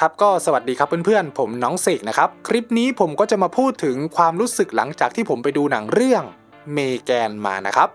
ครับก็สวัสดีครับเพื่อนๆ ผมน้องเสกนะครับ คลิปนี้ผมก็จะมาพูดถึงความรู้สึกหลังจากที่ผมไปดูหนังเรื่องเมแกนมานะครับ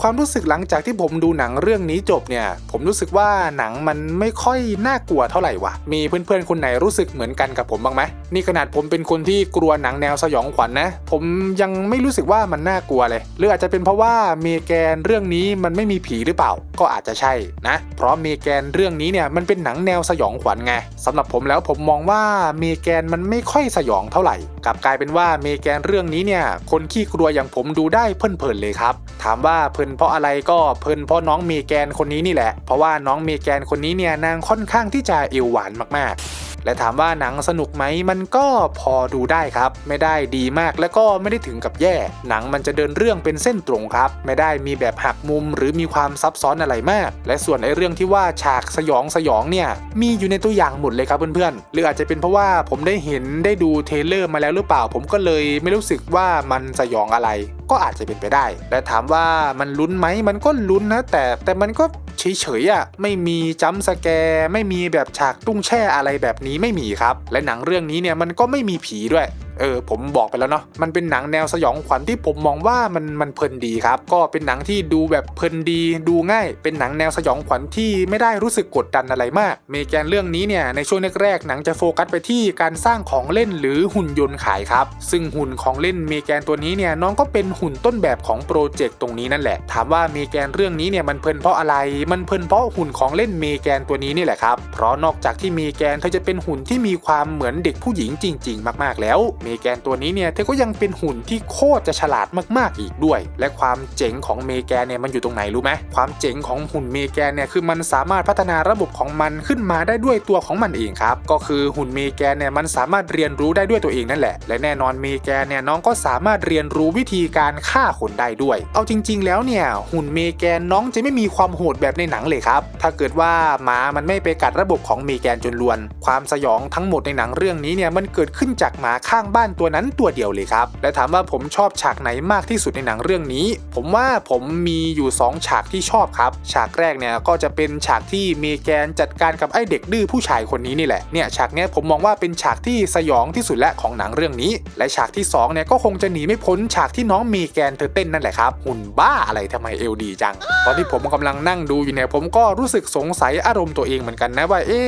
ความรู้สึกหลังจากที่ผมดูหนังเรื่องนี้จบเนี่ย ผมรู้สึกว่าหนังมันไม่ค่อยน่ากลัวเท่าไหร่วะมีเพื่อนๆคนไหนรู้สึกเหมือนกันกับผมบ้างไหมนี่ขนาดผมเป็นคนที่กลัวหนังแนวสยองขวัญนะผมยังไม่รู้สึกว่ามันน่ากลัวเลย หรืออาจจะเป็นเพราะว่าเมแกนเรื่องนี้มันไม่มีผีหรือเปล่า ก็อาจจะใช่นะ เพราะเมแกนเรื่องนี้เนี่ยมันเป็นหนังแนวสยองขวัญไงสำหรับผมแล้วผมมองว่าเมแกนมันไม่ค่อยสยองเท่าไหร่กลับกลายเป็นว่าเมแกนเรื่องนี้เนี่ยคนขี้กลัวอย่างผมดูได้เพลินๆเลยครับ ถามว่าเพลินเพราะอะไรก็เพลินเพราะน้องเมแกนคนนี้นี่แหละ เพราะว่าน้องเมแกนคนนี้เนี่ยนางค่อนข้างที่จะเอวหวานมากๆ และถามว่าหนังสนุกไหมมันก็พอดูได้ครับ ไม่ได้ดีมากและก็ไม่ได้ถึงกับแย่ หนังมันจะเดินเรื่องเป็นเส้นตรงครับ ไม่ได้มีแบบหักมุมหรือมีความซับซ้อนอะไรมาก และส่วนไอ้เรื่องที่ว่าฉากสยองสยองเนี่ยมีอยู่ในตัวอย่างหมดเลยครับเพื่อนๆหรืออาจจะเป็นเพราะว่าผมได้เห็นได้ดูเทเลอร์มาแล้วหรือเปล่า ผมก็เลยไม่รู้สึกว่ามันสยองอะไรก็อาจจะเป็นไปได้และถามว่ามันลุ้นไหมมันก็ลุ้นนะแต่แต่มันก็เฉยๆอะไม่มีจัมสแกร์ไม่มีแบบฉากตุ้งแช่อะไรแบบนี้ไม่มีครับ และหนังเรื่องนี้เนี่ยมันก็ไม่มีผีด้วยเออผมบอกไปแล้วเนาะมันเป็นหนังแนวสยองขวัญที่ผมมองว่ามันมันเพลินดีครับ ก็เป็นหนังที่ดูแบบเพลินดี ดูง่าย เป็นหนังแนวสยองขวัญที่ไม่ได้รู้สึกกดดันอะไรมาก เมแกนเรื่องนี้เนี่ยในช่วงแรกๆหนังจะโฟกัสไปที่การสร้างของเล่นหรือหุ่นยนต์ขายครับ ซึ่งหุ่นของเล่นเมแกนตัวนี้เนี่ยน้องก็เป็นหุ่นต้นแบบของโปรเจกต์ตรงนี้นั่นแหละ ถามว่าเมแกนเรื่องนี้เนี่ยมันเพลินเพราะอะไร มันเพลินเพราะหุ่นของเล่นเมแกนตัวนี้นี่แหละครับ เพราะนอกจากที่เมแกนเธอจะเป็นหุ่นที่มีความเหมือนเด็กผู้หญิงจริง ๆ มากๆแล้วเมแกนตัวนี้เนี่ยเธอก็ยังเป็นหุ่นที่โคตรจะฉลาดมากๆอีกด้วย และความเจ๋งของเมแกนเนี่ยมันอยู่ตรงไหนรู้ไหมความเจ๋งของหุ่นเมแกนเนี่ยคือมันสามารถพัฒนาระบบของมันขึ้นมาได้ด้วยตัวของมันเองครับก็คือหุ่นเมแกนเนี่ยมันสามารถเรียนรู้ได้ด้วยตัวเองนั่นแหละ และแน่นอนเมแกนเนี่ยน้องก็สามารถเรียนรู้วิธีการฆ่าคนได้ด้วย เอาจริง ๆ แล้วเนี่ยหุ่นเมแกนน้องจะไม่มีความโหดแบบในหนังเลยครับถ้าเกิดว่าหมามันไม่ไปกัดระบบของเมแกนจนลวน ความสยองทั้งหมดในหนังเรื่องนี้เนี่ยมันเกิดขึ้นจากหมาข้างบ้านตัวนั้นตัวเดียวเลยครับ และถามว่าผมชอบฉากไหนมากที่สุดในหนังเรื่องนี้ ผมว่าผมมีอยู่ 2 ฉากที่ชอบครับ ฉากแรกเนี่ยก็จะเป็นฉากที่เมแกนจัดการกับไอ้เด็กดื้อผู้ชายคนนี้นี่แหละ เนี่ยฉากเนี้ยผมมองว่าเป็นฉากที่สยองที่สุดและของหนังเรื่องนี้ และฉากที่สองเนี่ยก็คงจะหนีไม่พ้นฉากที่น้องเมแกนเธอเต้นนั่นแหละครับ หุ่นบ้าอะไรทำไมเอวดีจัง ตอนที่ผมกำลังนั่งดูอยู่เนี่ยผมก็รู้สึกสงสัยอารมณ์ตัวเองเหมือนกันนะว่าเอ๊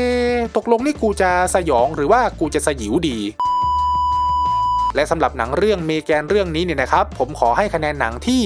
ตกลงนี่กูจะสยองหรือว่ากูจะสยิวดี และสำหรับหนังเรื่องเมแกนเรื่องนี้เนี่ยนะครับผมขอให้คะแนนหนังที่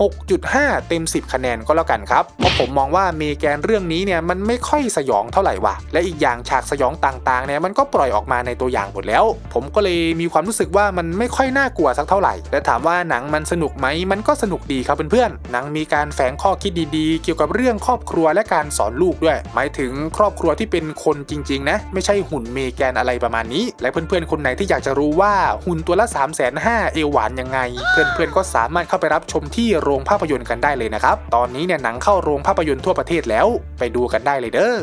6.5 เต็ม 10 คะแนนก็แล้วกันครับ เพราะผมมองว่าเมแกนเรื่องนี้เนี่ยมันไม่ค่อยสยองเท่าไหร่ว่ะ และอีกอย่างฉากสยองต่างๆเนี่ยมันก็ปล่อยออกมาในตัวอย่างหมดแล้ว ผมก็เลยมีความรู้สึกว่ามันไม่ค่อยน่ากลัวสักเท่าไหร่ และถามว่าหนังมันสนุกไหมมันก็สนุกดีครับเพื่อนๆ หนังมีการแฝงข้อคิดดีๆ เกี่ยวกับเรื่องครอบครัวและการสอนลูกด้วย หมายถึงครอบครัวที่เป็นคนจริงๆนะไม่ใช่หุ่นเมแกนอะไรประมาณนี้ และเพื่อนๆคนไหนที่อยากจะรู้ว่าหุ่นตัวละ3 5 0 0 0เอวหวานยังไง เพื่อนๆก็สามารถเข้าไปรับชมที่โรงภาพยนตร์กันได้เลยนะครับ ตอนนี้เนี่ยหนังเข้าโรงภาพยนตร์ทั่วประเทศแล้ว ไปดูกันได้เลยเด้อ